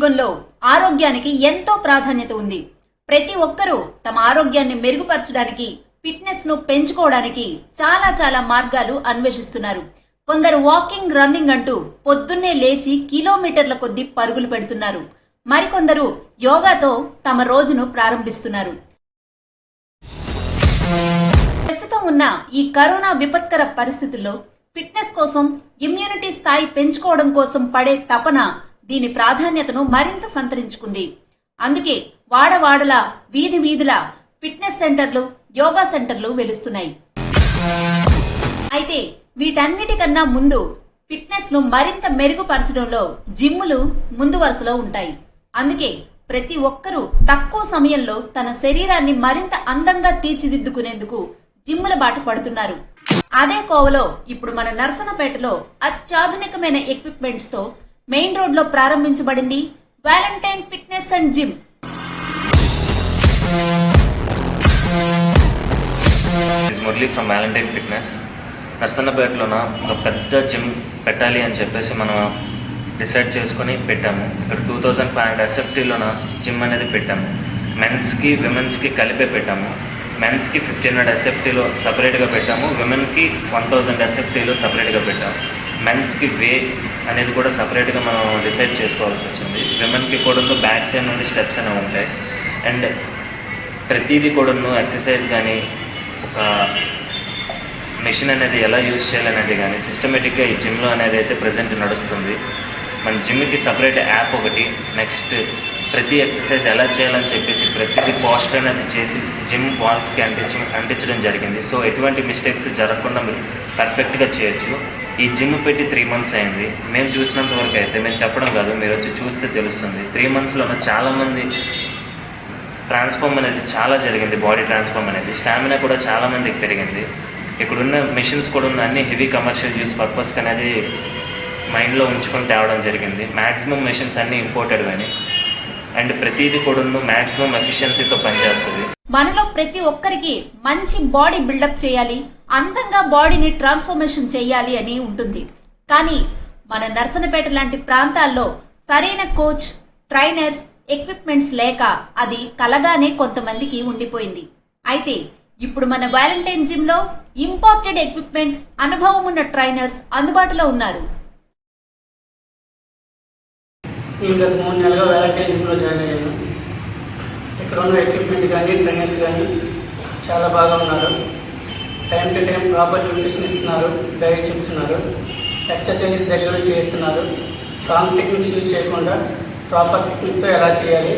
యుగంలో ఆరోగ్యానికి ఎంతో ప్రాధాన్యత ఉంది. ప్రతి ఒక్కరూ తమ ఆరోగ్యాన్ని మెరుగుపరచడానికి ఫిట్నెస్ను పెంచుకోవడానికి చాలా చాలా మార్గాలు అన్వేషిస్తున్నారు. కొందరు వాకింగ్ రన్నింగ్ అంటూ పొద్దున్నే లేచి కిలోమీటర్ల కొద్దీ పరుగులు పెడుతున్నారు. మరికొందరు యోగాతో తమ రోజును ప్రారంభిస్తున్నారు. ప్రస్తుతం ఉన్న ఈ కరోనా విపత్కర పరిస్థితుల్లో ఫిట్నెస్ కోసం ఇమ్యూనిటీ స్థాయి పెంచుకోవడం కోసం పడే తపన దీని ప్రాధాన్యతను మరింత సంతరించుకుంది. అందుకే వాడవాడల వీధి వీధుల ఫిట్నెస్ సెంటర్లు యోగా సెంటర్లు వెలుస్తున్నాయి. అయితే వీటన్నిటికన్నా ముందు ఫిట్నెస్ను మరింత మెరుగుపరచడంలో జిమ్ములు ముందు వరుసలో ఉంటాయి. అందుకే ప్రతి ఒక్కరూ తక్కువ సమయంలో తన శరీరాన్ని మరింత అందంగా తీర్చిదిద్దుకునేందుకు జిమ్ముల బాట పడుతున్నారు. అదే కోవలో ఇప్పుడు మన నర్సనపేటలో అత్యాధునికమైన ఎక్విప్మెంట్స్తో మెయిన్ రోడ్లో ప్రారంభించబడింది valentine fitness and gym. Is Murali from valentine fitness నర్సన్నపేటలోన ఒక పెద్ద జిమ్ పెట్టాలి అని చెప్పేసి మనం డిసైడ్ చేసుకొని పెట్టాము. ఇక్కడ టూ థౌజండ్ ఫైవ్ హండ్రెడ్ ఎస్ఎఫ్టీలోన జిమ్ అనేది పెట్టాము. మెన్స్కి విమెన్స్కి కలిపే పెట్టాము. మెన్స్కి ఫిఫ్టీన్ హండ్రెడ్ ఎస్ఎఫ్టీలో సపరేట్గా పెట్టాము. విమెన్కి వన్ థౌజండ్ ఎస్ఎఫ్టీలో సపరేట్గా పెట్టాము. మెన్స్కి వే అనేది కూడా సపరేట్గా మనం డిసైడ్ చేసుకోవాల్సి వచ్చింది. విమెన్కి కూడా బ్యాక్ సైడ్ నుండి స్టెప్స్ అనేవి ఉంటాయి. అండ్ ప్రతిదీ కూడాను ఎక్సర్సైజ్ కానీ ఒక మెషిన్ అనేది ఎలా యూజ్ చేయాలనేది కానీ సిస్టమేటిక్గా ఈ జిమ్లో అనేది అయితే ప్రజెంట్ నడుస్తుంది. మన జిమ్కి సపరేట్ యాప్ ఒకటి నెక్స్ట్ ప్రతి ఎక్సర్సైజ్ ఎలా చేయాలని చెప్పేసి ప్రతిదీ పోస్టర్ అనేది చేసి జిమ్ వాల్స్కి అంటించ అంటించడం జరిగింది. సో ఎటువంటి మిస్టేక్స్ జరగకుండా మీరు పర్ఫెక్ట్గా చేయొచ్చు. ఈ జిమ్ పెట్టి త్రీ మంత్స్ అయింది. మేము చూసినంత వరకు అయితే మేము చెప్పడం కాదు మీరు వచ్చి చూస్తే తెలుస్తుంది. త్రీ మంత్స్లోనే చాలామంది ట్రాన్స్ఫార్మ్ అనేది చాలా జరిగింది బాడీ ట్రాన్స్ఫార్మ్ అనేది. స్టామినా కూడా చాలా మందికి పెరిగింది. ఇక్కడున్న మిషన్స్ కూడా ఉన్న అన్ని హెవీ కమర్షియల్ యూస్ పర్పస్కి అనేది మైండ్లో ఉంచుకొని తేవడం జరిగింది. మ్యాక్సిమం మెషిన్స్ అన్నీ ఇంపోర్టెడ్ కానీ అండ్ ప్రతిదీ కూడా మాక్సిమం ఎఫిషియన్సీతో పనిచేస్తుంది. మనలో ప్రతి ఒక్కరికి మంచి బాడీ బిల్డప్ చేయాలి అందంగా బాడీని ట్రాన్స్ఫర్మేషన్ చేయాలి అని ఉంటుంది. కానీ మన నర్సనపేట లాంటి ప్రాంతాల్లో సరైన కోచ్ ట్రైనర్స్ ఎక్విప్మెంట్స్ లేక అది కలగానే కొంతమందికి ఉండిపోయింది. అయితే ఇప్పుడు మన వ్యాలంటైన్ జిమ్లో ఇంపార్టెడ్ ఎక్విప్మెంట్ అనుభవం ఉన్న ట్రైనర్స్ అందుబాటులో ఉన్నారు. నేను గత మూడు నెలలుగా వ్యాలంటైన్ జిమ్లో జాయిన్ అయ్యాను. ఇక్కడ ఉన్న ఎక్విప్మెంట్ కానీ ట్రైనర్స్ కానీ చాలా బాగా ఉన్నారు. Time to time proper nutrition ఇస్తున్నారు డైట్ చెప్తున్నారు. ఎక్సర్సైజెస్ దగ్గర చేస్తున్నారు. రాంగ్ టెక్నిక్స్ యూజ్ చేయకుండా ప్రాపర్ టెక్నిక్తో ఎలా చేయాలి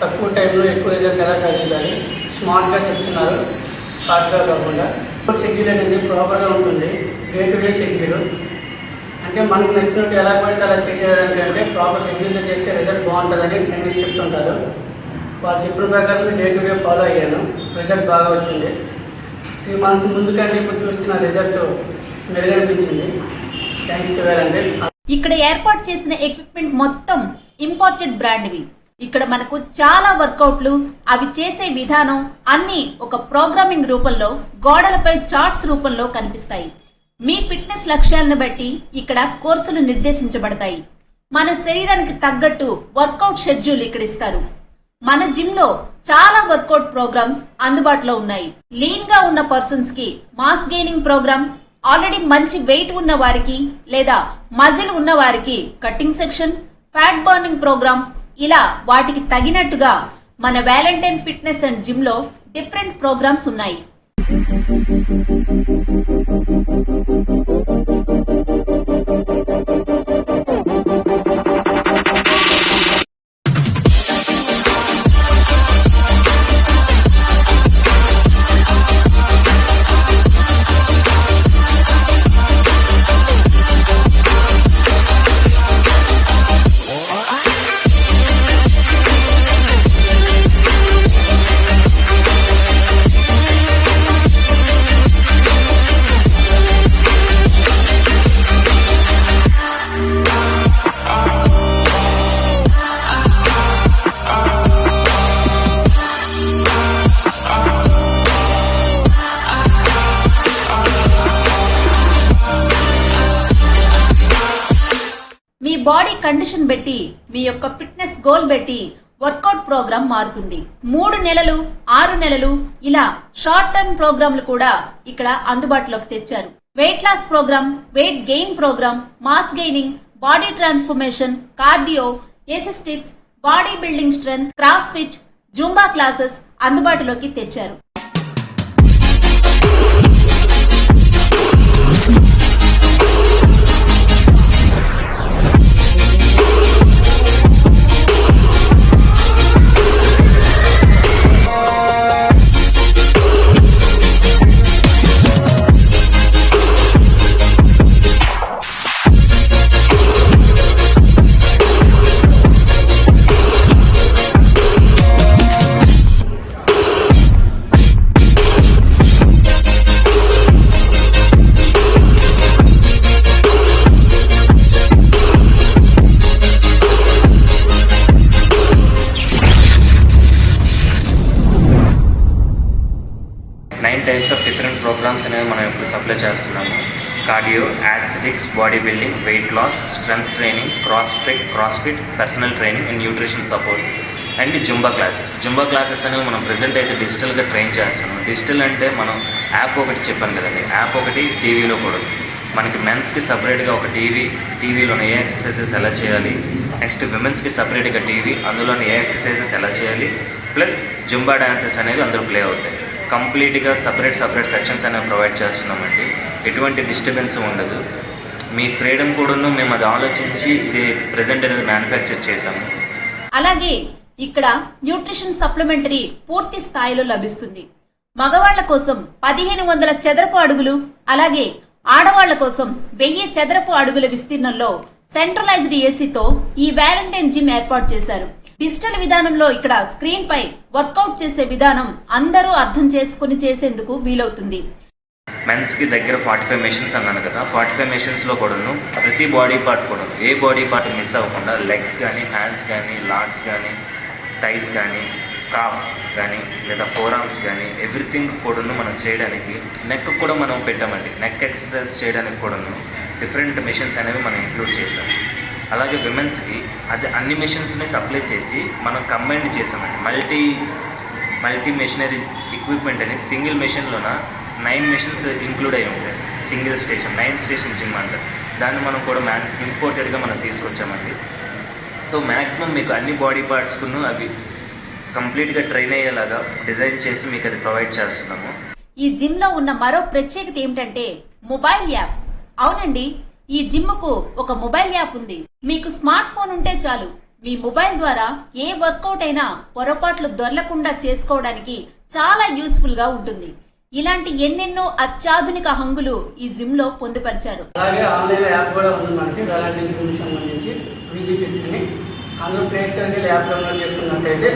తక్కువ టైంలో ఎక్కువ రిజల్ట్ ఎలా సాధించాలి స్మార్ట్గా చెప్తున్నారు. హార్డ్గా కాకుండా షెడ్యూల్ అనేది ప్రాపర్గా ఉంటుంది. డే టు డే షెడ్యూల్ అంటే మనకు నచ్చినట్టు ఎలా పడితే అలా చేసేదానికంటే ప్రాపర్ షెడ్యూల్ చేస్తే రిజల్ట్ బాగుంటుందని ట్రైనర్స్ చెప్తుంటారు వాళ్ళు చెప్పిన ప్రకారం డే టు డే ఫాలో అయ్యాను. రిజల్ట్ బాగా వచ్చింది. త్రీ మంత్స్ ముందు కంటే ఇప్పుడు చూస్తున్న రిజల్ట్ మెరుగనిపించింది. థ్యాంక్స్ టు వేరంటే ఇక్కడ ఏర్పాటు చేసిన ఎక్విప్మెంట్ మొత్తం ఇంపార్టెంట్ బ్రాండ్వి ఇక్కడ మనకు చాలా వర్కౌట్లు అవి చేసే విధానం అన్ని ఒక ప్రోగ్రామింగ్ రూపంలో గోడలపై చార్ట్స్ రూపంలో కనిపిస్తాయి. మీ ఫిట్నెస్ లక్ష్యాలను బట్టి ఇక్కడ కోర్సులు నిర్దేశించబడతాయి. మన శరీరానికి తగ్గట్టు వర్కౌట్ షెడ్యూల్ ఇక్కడ ఇస్తారు. మన జిమ్లో చాలా వర్కౌట్ ప్రోగ్రామ్స్ అందుబాటులో ఉన్నాయి. లీన్గా ఉన్న పర్సన్స్కి మాస్ గెయినింగ్ ప్రోగ్రామ్ ఆల్రెడీ మంచి వెయిట్ ఉన్న వారికి లేదా మజిల్ ఉన్న వారికి cutting section fat burning program ఇలా వాటికి తగినట్టుగా మన వ్యాలంటైన్ ఫిట్నెస్ అండ్ జిమ్లో డిఫరెంట్ ప్రోగ్రామ్స్ ఉన్నాయి. పెట్టి మీ యొక్క ఫిట్నెస్ గోల్ పెట్టి వర్కౌట్ ప్రోగ్రామ్ మారుతుంది. మూడు నెలలు ఆరు నెలలు ఇలా షార్ట్ టర్మ్ ప్రోగ్రాంలు కూడా ఇక్కడ అందుబాటులోకి తెచ్చారు. Weight loss program weight gain program mass gaining body transformation cardio aesthetics body building strength CrossFit Zumba classes అందుబాటులోకి తెచ్చారు. Body building weight loss strength training CrossFit CrossFit personal training and nutrition support and Zumba classes Zumba classes అనేవి మనం present అయితే డిజిటల్గా train చేస్తున్నాం. Digital అంటే మనం app ఒకటి చెప్పాను కదండి. యాప్ ఒకటి టీవీలో కూడా. మనకి మెన్స్కి సపరేట్గా ఒక టీవీ టీవీలోనే ఏ ఎక్సర్సైజెస్ ఎలా చేయాలి? నెక్స్ట్ విమెన్స్కి సపరేట్గా టీవీ అందులోనే ఏ ఎక్సర్సైజెస్ ఎలా చేయాలి? ప్లస్ జుంబా డాన్సెస్ అనేవి అందరూ ప్లే అవుతాయి. కంప్లీట్గా సపరేట్ సపరేట్ సెక్షన్స్ అనేవి ప్రొవైడ్ చేస్తున్నామండి. ఎటువంటి డిస్టర్బెన్స్ ఉండదు. మీ ఫ్రీడమ్ కూడాను మేము అది ఆలోచించి ఇది ప్రెసెంట్ అనేది మ్యానుఫ్యాక్చర్ చేశాము. అలాగే ఇక్కడ న్యూట్రిషన్ సప్లిమెంటరీ పూర్తి స్థాయిలో లభిస్తుంది. మగవాళ్ళ కోసం పదిహేను వందల చదరపు అడుగులు అలాగే ఆడవాళ్ళ కోసం వెయ్యి చదరపు అడుగుల విస్తీర్ణంలో సెంట్రలైజ్డ్ ఏసీతో ఈ వ్యాలంటైన్ జిమ్ ఏర్పాటు చేశారు. డిజిటల్ విధానంలో ఇక్కడ స్క్రీన్ పై వర్కౌట్ చేసే విధానం అందరూ అర్థం చేసుకుని చేసేందుకు వీలవుతుంది. మెన్స్కి దగ్గర ఫార్టీ ఫైవ్ మెషిన్స్ అన్నాను కదా ఫార్టీ ఫైవ్ మెషిన్స్లో కూడాను ప్రతి బాడీ పార్ట్ కూడా ఏ బాడీ పార్ట్ మిస్ అవ్వకుండా లెగ్స్ కానీ హ్యాండ్స్ కానీ లాట్స్ కానీ టైస్ కానీ కాఫ్ కానీ లేదా ఫోరామ్స్ కానీ ఎవ్రీథింగ్ కూడాను మనం చేయడానికి నెక్ కూడా మనం పెట్టామండి. నెక్ ఎక్సర్సైజ్ చేయడానికి కూడాను డిఫరెంట్ మెషిన్స్ అనేవి మనం ఇంక్లూడ్ చేసాం అలాగే విమెన్స్కి అది అన్ని మెషిన్స్ని సప్లై చేసి మనం కంబైన్ చేసామండి మల్టీ మల్టీ మెషినరీ ఎక్విప్మెంట్ అని సింగిల్ మెషిన్లోన నైన్ మిషన్స్ ఇంక్లూడ్ అయి ఉంటాయి. Single station nine station gym అంటారు దాన్ని మనం కూడా మ్యాన్ ఇంపోర్టెడ్గా మనం తీసుకొచ్చామండి. సో మ్యాక్సిమం మీకు అన్ని బాడీ పార్ట్స్కును అవి కంప్లీట్గా ట్రైన్ అయ్యేలాగా డిజైన్ చేసి మీకు అది ప్రొవైడ్ చేస్తున్నాము. ఈ జిమ్లో ఉన్న మరో ప్రత్యేకత ఏమిటంటే మొబైల్ యాప్. అవునండి ఈ జిమ్కు ఒక మొబైల్ యాప్ ఉంది. మీకు స్మార్ట్ ఫోన్ ఉంటే చాలు. మీ మొబైల్ ద్వారా ఏ వర్కౌట్ అయినా పొరపాట్లు దొరలకుండా చేసుకోవడానికి చాలా యూస్ఫుల్గా ఉంటుంది. ఇలాంటి ఎన్నెన్నో అత్యాధునిక హంగులు ఈ జిమ్లో పొందుపరిచారు. అలాగే ఆన్లైన్ యాప్ కూడా ఉంది మనకి వ్యాలంటైన్ జిమ్ సంబంధించి విజీ ఫిట్ అని అందులో ప్లే స్టోర్కి యాప్ డౌన్లోడ్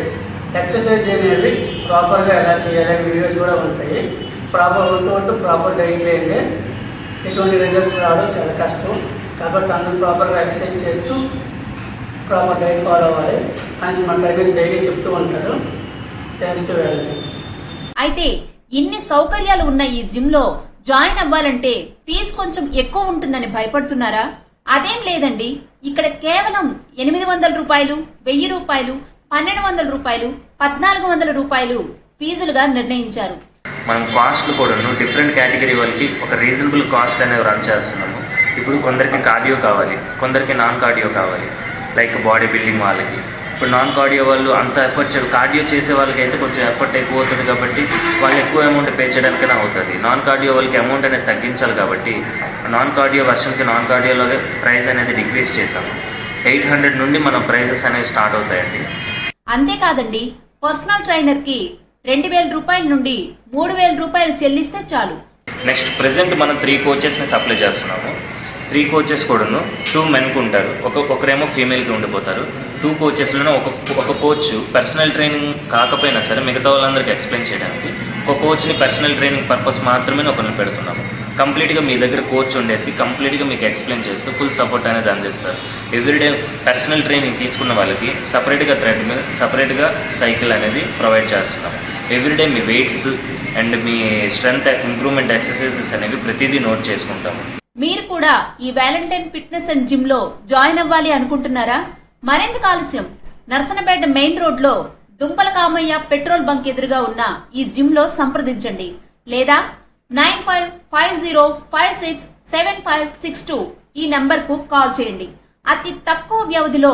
ఎక్సర్సైజ్ అనేది ప్రాపర్గా ఎలా చేయాలి వీడియోస్ కూడా ఉంటాయి. ప్రాపర్ వర్కౌట్ ప్రాపర్ డైట్ లేదే ఎటువంటి రిజల్ట్స్ రావడం చాలా కష్టం. కాబట్టి అందరూ ప్రాపర్గా ఎక్సర్సైజ్ చేస్తూ ప్రాపర్ డైట్ ఫాలో అవ్వాలి. అని మన ట్రైనర్స్ డైలీ చెప్తూ ఉంటారు. థ్యాంక్స్ టు అయితే ఇన్ని సౌకర్యాలు ఉన్న ఈ జిమ్లో జాయిన్ అవ్వాలంటే ఫీజు కొంచెం ఎక్కువ ఉంటుందని భయపడుతున్నారా? అదేం లేదండి. ఇక్కడ కేవలం ఎనిమిది వందల రూపాయలు వెయ్యి రూపాయలు పన్నెండు వందల రూపాయలు పద్నాలుగు వందల రూపాయలు ఫీజులుగా నిర్ణయించారు. మనం కాస్ట్లు కూడాను డిఫరెంట్ కేటగిరీ వాళ్ళకి ఒక రీజనబుల్ కాస్ట్ అనేవి రన్ చేస్తున్నాము. ఇప్పుడు కొందరికి కార్డియో కావాలి కొందరికి నాన్ కార్డియో కావాలి లైక్ బాడీ బిల్డింగ్ వాళ్ళకి. ఇప్పుడు నాన్ కార్డియో వాళ్ళు అంత ఎఫర్ట్ కార్డియో చేసే వాళ్ళకి అయితే కొంచెం ఎఫర్ట్ ఎక్కువ అవుతుంది కాబట్టి వాళ్ళు ఎక్కువ అమౌంట్ పే చేయడానికైనా అవుతుంది. నాన్ కార్డియో వాళ్ళకి అమౌంట్ అనేది తగ్గించాలి కాబట్టి నాన్ కార్డియో వర్షన్కి నాన్ కార్డియోలో ప్రైస్ అనేది డిక్రీస్ చేశాము ఎయిట్ హండ్రెడ్ నుండి మన ప్రైజెస్ అనేవి స్టార్ట్ అవుతాయండి. అంతేకాదండి పర్సనల్ ట్రైనర్కి రెండు వేల రూపాయల నుండి మూడు వేల రూపాయలు చెల్లిస్తే చాలు. నెక్స్ట్ ప్రెసెంట్ మనం త్రీ కోచెస్ని సప్లై చేస్తున్నాము. త్రీ కోచెస్ కూడాను టూ మెన్కి ఉంటారు. ఒక ఒకరేమో ఫీమేల్కి ఉండిపోతారు. టూ కోచెస్లోనే ఒక ఒక కోచ్ పర్సనల్ ట్రైనింగ్ కాకపోయినా సరే మిగతా వాళ్ళందరికీ ఎక్స్ప్లెయిన్ చేయడానికి ఒక కోచ్ని పర్సనల్ ట్రైనింగ్ పర్పస్ మాత్రమే ఒకరిని పెడుతున్నాము. కంప్లీట్గా మీ దగ్గర కోచ్ ఉండేసి కంప్లీట్గా మీకు ఎక్స్ప్లెయిన్ చేస్తూ ఫుల్ సపోర్ట్ అనేది అందిస్తారు. ఎవ్రీడే పర్సనల్ ట్రైనింగ్ తీసుకున్న వాళ్ళకి సపరేట్గా థ్రెడ్ మీద సపరేట్గా సైకిల్ అనేది ప్రొవైడ్ చేస్తున్నాం. ఎవ్రీడే మీ వెయిట్స్ అండ్ మీ స్ట్రెంగ్త్ ఇంప్రూవ్మెంట్ ఎక్సర్సైజెస్ అనేవి ప్రతిదీ నోట్ చేసుకుంటాము. మీరు కూడా ఈ వ్యాలంటైన్ ఫిట్నెస్ అండ్ జిమ్లో జాయిన్ అవ్వాలి అనుకుంటున్నారా? మరెందుకు ఆలస్యం? నర్సనపేట మెయిన్ రోడ్లో దుంపల కామయ్య పెట్రోల్ బంక్ ఎదురుగా ఉన్న ఈ జిమ్లో సంప్రదించండి. లేదా nine five five zero five six seven five six two ఈ నంబర్కు కాల్ చేయండి. అతి తక్కువ వ్యవధిలో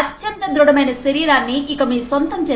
అత్యంత దృఢమైన శరీరాన్ని ఇక మీ సొంతం చేసుకోండి